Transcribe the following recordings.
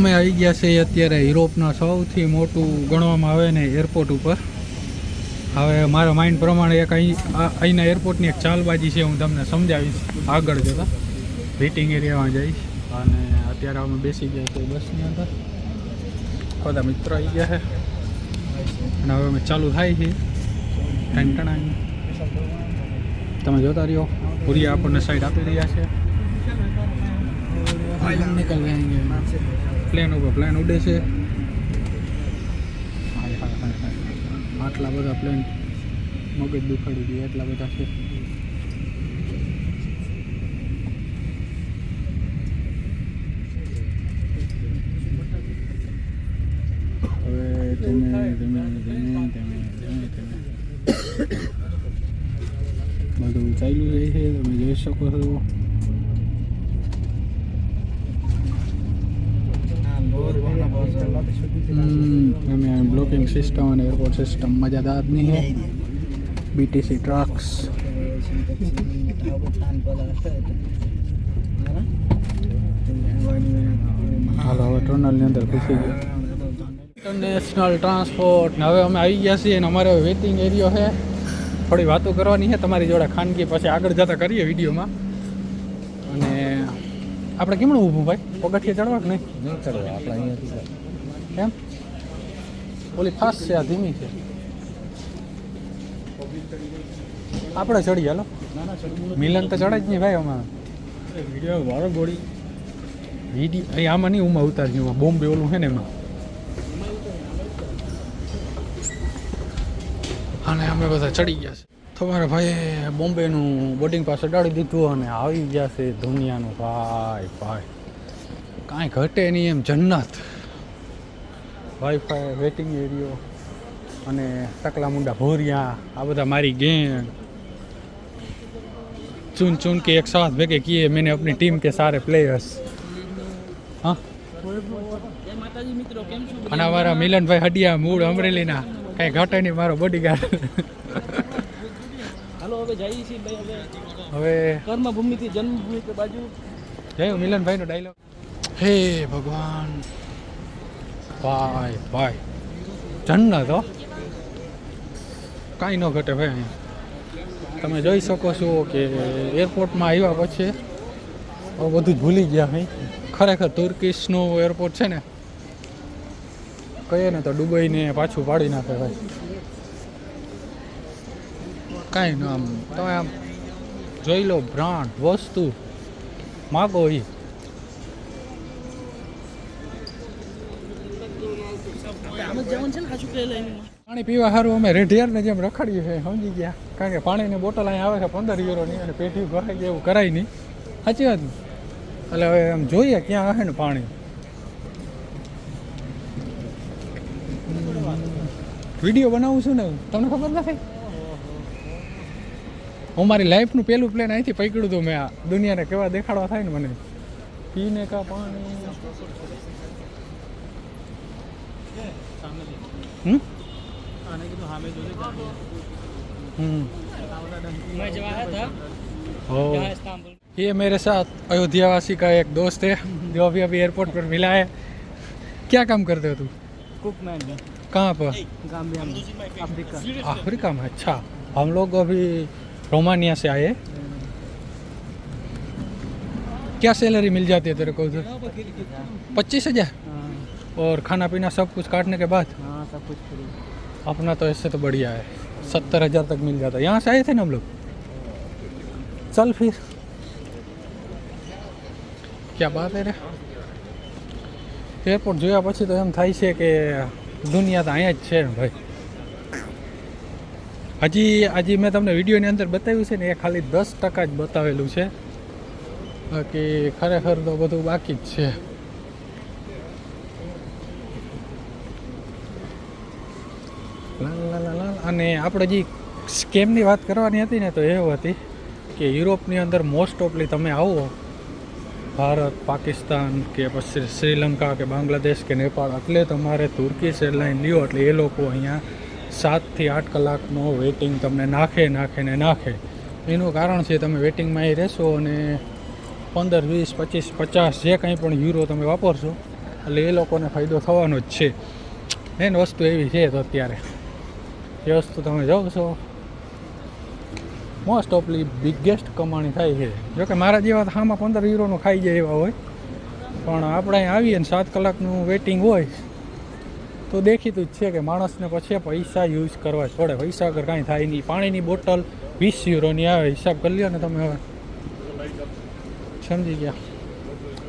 અમે આવી ગયા છે અત્યારે યુરોપના સૌથી મોટું ગણવામાં આવે ને એરપોર્ટ ઉપર. હવે મારા માઇન્ડ પ્રમાણે એક અહીં અહીંના એરપોર્ટની એક ચાલબાજી છે હું તમને સમજાવીશ. આગળ જતાં. વેઇટિંગ એરિયામાં જઈશ. અને અત્યારે અમે બેસી ગયા છીએ બસની અંદર. બધા મિત્રો આવી ગયા છે. અને હવે અમે ચાલુ થાય છે. ટેન્ટણા તમે જોતા રહ્યો. પૂરી આપણને સાઈડ આપી રહ્યા છે. નીકળ પ્લેન ઉપર પ્લેન ઉડે છે. હાય હાય હાય હાય. આટલા બધા પ્લેન મગજ દુખાડી દે, એટલા બધા છે. હવે ધીમે ધીમે ધીમે. બધું ચાલ્યું જાય છે, તમે જોઈ શકો છો. हमें ब्लॉकिंग सिस्टम और एयरपोर्ट सिस्टम मज़ेदार नहीं है बीटीसी ट्रक्स હાલો હવે ટનલની અંદર ઘૂસી ગયા ઇન્ટરનેશનલ ટ્રાન્સપોર્ટ ને હવે અમે આવી ગયા છીએ અને અમારે વેઇટિંગ એરિયો છે થોડી વાતો કરવાની છે તમારી જોડે ખાનગી પછી આગળ જતા કરીએ વિડીયોમાં અને આપણે કેમનું ઊભું ભાઈ? પગથિયે ચડવા કે નહીં? ચડવા આપણે અહીંયા એમ? ઓલી ફાસ્ટ છે આ ધીમી છે. આપણે ચડી હાલો. મિલન તો ચડે જ નહીં ભાઈ અમારે વીડિયો વારો ગોળી. વીડિયો અહીં આમાં નહીં ઉમાં ઉતારજો એમાં બોમ્બે ઓલું છે ને એમાં. અને અમે બધા ચડી ગયા છે. તો ભાઈ બોમ્બેનું બોર્ડિંગ પાસ અડાડી દીધું અને આવી ગયા છે દુનિયાનું. ભાઈ ભાઈ. કાંઈ ઘટે નહીં એમ, જન્નત. વાઈફાઈ વેટિંગ એરિયો અને ટકલા મુંડા ભોરિયા, આ બધા મારી ગેંગ. ચૂન ચૂન કે એક સાથ ભેગે કીએ, મેને અપની ટીમ કે સારે પ્લેયર્સ હા? અને અમારા મિલનભાઈ હડિયા, મૂળ અમરેલીના. કાંઈ ઘટે નહીં મારો બોડીગાર્ડ હવે જઈએ છીએ ભાઈ હવે હવે કર્મભૂમિથી જન્મભૂમિ કે બાજુ. જયું મિલનભાઈનો ડાયલોગ હે ભગવાન. ભાઈ ભાઈ. જન્નત હો કાંઈ ન ઘટે ભાઈ તમે જોઈ શકો છો કે એરપોર્ટમાં આવ્યા પછી બધું ભૂલી ગયા ભાઈ ખરેખર તુર્કીશનું એરપોર્ટ છે ને કહીએ ને તો દુબઈને પાછું પાડી નાખે ભાઈ. કાંઈ ન આમ. તમે આમ જોઈ લો, બ્રાન્ડ, વસ્તુ, માગો એ આમ છે પાણી પીવા સારું અમે રેઢિયારને જેમ રખડીએ છીએ, સમજી ગયા? કારણ કે પાણીની બોટલ અહીંયા આવે છે પંદર યુરોની અને પેટી ભરાય કે એવું કરાય નહીં. સાચી વાત એટલે હવે એમ જોઈએ ક્યાં આવે ને પાણી. વીડિયો બનાવું છું ને તમને ખબર નથી? હું મારી લાઈફનું પહેલું પ્લેન અહીંથી પકડ્યું હતું મેં આ દુનિયાને કેવા દેખાડવા થાય ને મને પીને કા પાણી હમ આને કીધું સામે જોજે हम्म मैं जब आया था ओ यहाँ इस्तांबुल ये मेरे साथ अयोध्यावासी का एक दोस्त है जो अभी अभी एयरपोर्ट पर मिला है क्या काम करते हो तुम कुकमैन कहाँ पर गाम्बिया में अफ्रीका अफ्रीका में अच्छा हम लोग अभी रोमानिया से आए क्या सैलरी मिल जाती है तेरे को उधर पच्चीस हजार हाँ और खाना पीना सब कुछ काटने के बाद हाँ सब कुछ फ्री अपना तो ऐसे तो बढ़िया है सत्तर हजार तक मिल जाता है यहाँ से आए थे ना हम लोग चल फिर क्या बात है रे એરપોર્ટ જોયા પછી તો એમ થાય છે કે દુનિયા તો અહીંયા જ છે ને ભાઈ હજી હજી મેં તમને વિડીયોની અંદર બતાવ્યું છે ને, એ ખાલી દસ ટકા જ બતાવેલું છે બાકી ખરેખર તો બધું બાકી જ છે. અને આપણે જે સ્કેમની વાત કરવાની હતી ને, તો એ હતી કે યુરોપની અંદર મોસ્ટ ઓફલી તમે આવો, ભારત, પાકિસ્તાન કે પછી શ્રીલંકા કે બાંગ્લાદેશ કે નેપાળ, એટલે તમારે તુર્કી એરલાઇન લ્યો, એટલે એ લોકો અહીંયા સાતથી આઠ કલાકનો વેટિંગ તમને નાખે નાખે ને નાખે. એનું કારણ છે તમે વેટિંગમાં અહીં રહેશો અને પંદર, વીસ, પચીસ, પચાસ જે કંઈ પણ યુરો તમે વાપરશો, એટલે એ લોકોને ફાયદો થવાનો જ છે. મેન વસ્તુ એવી છે તો અત્યારે. એ વસ્તુ તમે જોશો મોસ્ટ ઓફલી બિગેસ્ટ કમાણી થાય છે. જોકે મારા જેવા હામાં પંદર યુરોનું ખાઈ જાય એવા હોય. પણ આપણે આવીએ ને સાત કલાકનું વેટિંગ હોય તો દેખીતું જ છે કે માણસને પછી પૈસા યુઝ કરવા છોડે પૈસા વગર કાંઈ થાય નહીં. પાણીની બોટલ વીસ યુરોની આવે, હિસાબ કરી લ્યો ને તમે હવે. સમજી ગયા.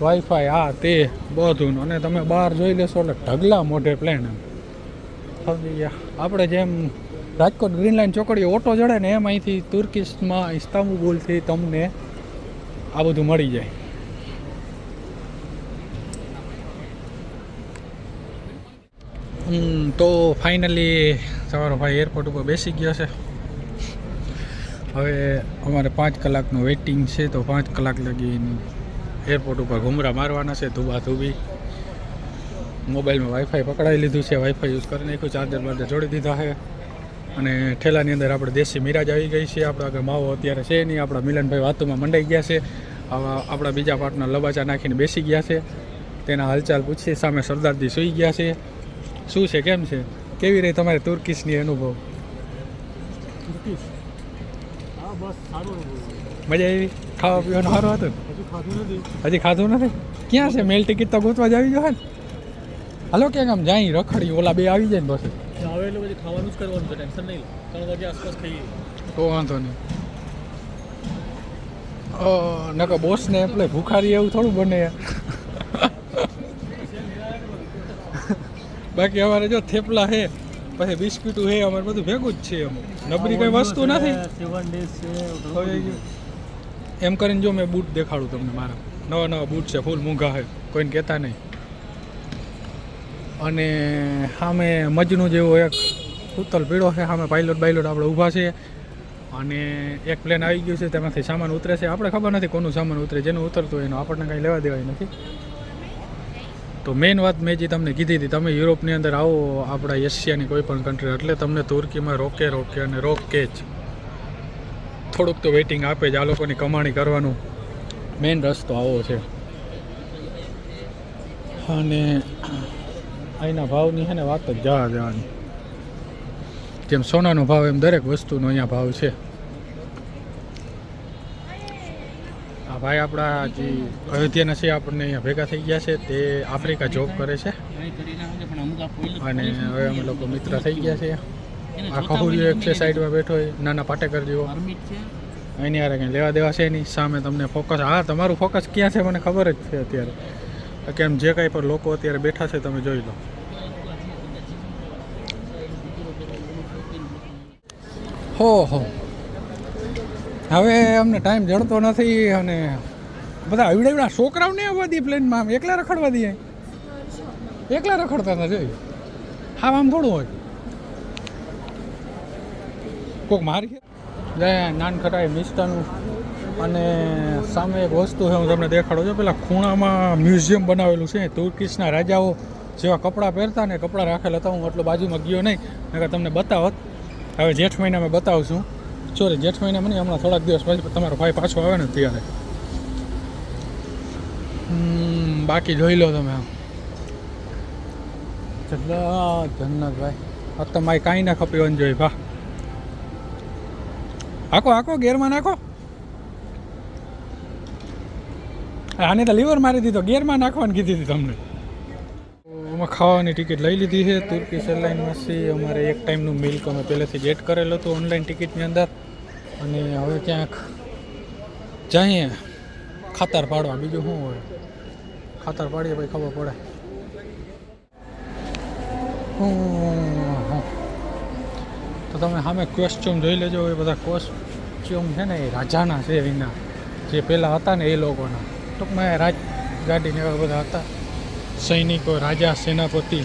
વાઈફાઈ આ, તે, બધું. અને તમે બહાર જોઈ લેશો એટલે ઢગલા મોઢે પ્લેન એમ. સમજી ગયા. આપણે જેમ રાજકોટ ગ્રીન લાઇન ચોકડીએ ઓટો ચડે ને એમ અહીંથી તુર્કિશમાં ઇસ્તાંબુલથી તમને આ બધું મળી જાય. તો ફાઇનલી તમારો ભાઈ એરપોર્ટ ઉપર બેસી ગયો છે. હવે અમારે પાંચ કલાકનું વેઇટિંગ છે, તો પાંચ કલાક લગી એરપોર્ટ ઉપર ઘુમરા મારવાના છે, ધુબા ધુબી. મોબાઈલમાં વાઈફાઈ પકડાવી લીધું છે વાઈફાઈ યુઝ કરી નાખ્યું ચાર્જર બાર્જર જોડી દીધા છે. અને ઠેલાની અંદર આપણે દેશી મિરાજ આવી ગઈ છે, આપણા આગળ માવો અત્યારે છે નહીં, આપણા મિલનભાઈ વાતોમાં મંડાઈ ગયા છે. આપણા બીજા પાર્ટનર લબાચા નાખીને બેસી ગયા છે. તેના હાલચાલ પૂછીએ, સામે સરદારજી સૂઈ ગયા છે. શું છે કેમ છે? કેવી રહી તમારે તુર્કીશની અનુભવ? બસ મજા આવી? ખાવા પીવાનું સારું હતું હજુ ખાધું નથી. ક્યાં છે? મેલ ટિકિટ તો ગોતવા જ આવી જશે ને? હાલો ક્યાંક આમ જાય રખડી ઓલા બે આવી જાય ને બસ આવે એટલે પછી ખાવાનું જ કરવાનું છે ટેન્શન નહીં ત્રણ વાગે આસપાસ ખાઈએ. તો વાંધો નહીં. અ, નકર બોસને એટલે ભૂખારી એવું થોડું બને. બાકી અમારે જો થેપલા છે પછી બિસ્કીટું છે અમારે બધું ભેગું જ છે અમુક. નબળી કઈ વસ્તુ નથી. એમ કરીને જો મેં બૂટ દેખાડું તમને મારા. નવા નવા બૂટ છે ફૂલ મૂંઘા છે કોઈને કહેતા નહીં. અને સામે મજનું જેવો એક ઉત્તલ પીળો છે સામે પાયલોટ બાયલોટ આપણે ઊભા છે. અને એક પ્લેન આવી ગયું છે તેમાંથી સામાન ઉતરે છે. આપણે ખબર નથી કોનું સામાન ઉતરે જેનું ઉતરતું હોય એનું. આપણને કાંઈ લેવા દેવાય નથી. તો મેઇન વાત મેં જે તમને કીધી હતી, તમે યુરોપની અંદર આવો આપણા એશિયાની કોઈ પણ કન્ટ્રી એટલે તમને તુર્કીમાં રોકે રોકે અને રોકે જ. થોડુંક તો વેઇટિંગ આપે જ, આ લોકોની કમાણી કરવાનું મેઇન રસ્તો આવો છે. અને અહીંના ભાવની છે ને વાત જ જવા જવાની જેમ સોનાનો ભાવ એમ દરેક વસ્તુનો અહીંયા ભાવ છે. ભાઈ આપણા જે અયોધ્યાના છે આપણને અહીંયા ભેગા થઈ ગયા છે, તે આફ્રિકા જોબ કરે છે. અને હવે અમે લોકો મિત્ર થઈ ગયા છે. આ ખહુરિયો એક છે સાઈડમાં બેઠો હોય, નાના પાટેકર જેવો. એની યાર કંઈ લેવા દેવા છે એની સામે તમને ફોકસ હા, તમારું ફોકસ ક્યાં છે મને ખબર જ છે અત્યારે. કેમ જે કાંઈ પણ લોકો અત્યારે બેઠા છે, તમે જોઈ લો. હો હો. હવે અમને ટાઈમ જડતો નથી અને બધા એવડા છોકરાઓને આવવા દે પ્લેનમાં. આમ એકલા રખડવા દઈએ એકલા રખડતા હતા જોઈ હા આમ થોડું હોય. કોક મારી લે નાન ખટાઈ મિષ્ટાનું અને સામે એક વસ્તુ છે, હું તમને દેખાડું છું. પેલા ખૂણામાં મ્યુઝિયમ બનાવેલું છે. તુર્કીશના રાજાઓ જેવા કપડાં પહેરતા ને કપડાં રાખેલા હતા. હું એટલો બાજુમાં ગયો નહીં. તમને બતાવત. હવે જેઠ મહિનામાં બતાવું છું. સોરી જેઠ મહિનામાં નહીં હમણાં થોડાક દિવસ પછી તમારો ભાઈ પાછો આવે ને ત્યારે. બાકી જોઈ લો તમે આમ. જલ્લા જન્નતભાઈ આ કાંઈ ના ખપીવાનું જોઈ, ભા. આખો આખો ગેરમાં નાખો. આને તો લીવર મારી દીધો, ગેરમાં નાખવાની કીધી હતી તમને. અમે ખાવાની ટિકિટ લઈ લીધી છે તુર્કીશ એરલાઇનમાંથી અમારે એક ટાઈમનું મિલ્ક અમે પહેલેથી જ એડ કરેલું હતું, ઓનલાઈન ટિકિટની અંદર. અને હવે ક્યાંક જઈએ. ખાતર પાડવા. બીજું શું હોય? ખાતર પાડીએ પછી ખબર પડે. તો તમે સામે કોસ્ચ્યુમ જોઈ લેજો. એ બધા કોસ્ચ્યુમ છે ને, એ રાજાના છે એના. જે પહેલાં હતા ને એ લોકોના. ટૂંકમાં રાજ ગાડીને એવા બધા હતા. સૈનિકો, રાજા, સેનાપતિ.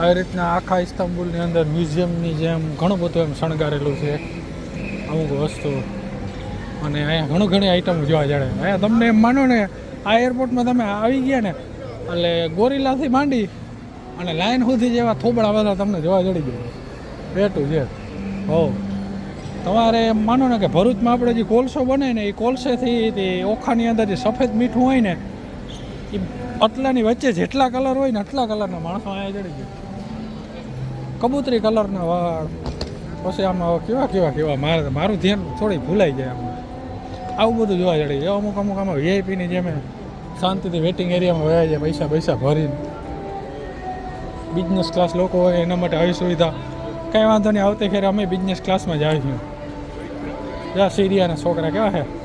આવી રીતના આખા ઇસ્તાંબુલની અંદર મ્યુઝિયમની જેમ ઘણું બધું એમ શણગારેલું છે. અમુક વસ્તુ. અને અહીંયા ઘણું ઘણી આઈટમ જોવા જડે. અહીંયા તમને એમ માનો ને, આ એરપોર્ટમાં તમે આવી ગયા ને, એટલે ગોરીલાથી માંડી અને લાઈન સુધી જેવા થોબડા બધા તમને જોવા જડી જાય ટુ છે હો તમારે એમ માનો ને કે ભરૂચમાં આપણે જે કોલસો બને ને, એ કોલસેથી તે ઓખાની અંદર જે સફેદ મીઠું હોય ને, એ અટલાની વચ્ચે જેટલા કલર હોય ને આટલા કલરના માણસો અહીંયા જડી ગયા. કબૂતરી કલરના વાળ. પછી આમાં કેવા કેવા કેવા, મારે મારું ધ્યાન થોડી ભૂલાઈ જાય આમ. આવું બધું જોવા જડે. એ અમુક અમુક આમાં વીઆઈપીની જેમ શાંતિથી વેટિંગ એરિયામાં વયા જાય, પૈસા પૈસા ભરીને. બિઝનેસ ક્લાસ લોકો હોય, એના માટે આવી સુવિધા. કાંઈ વાંધો નહીં, આવતી ખેરે અમે બિઝનેસ ક્લાસમાં જ આવીશું. જ્યાં સીરિયાના છોકરા કેવા છે?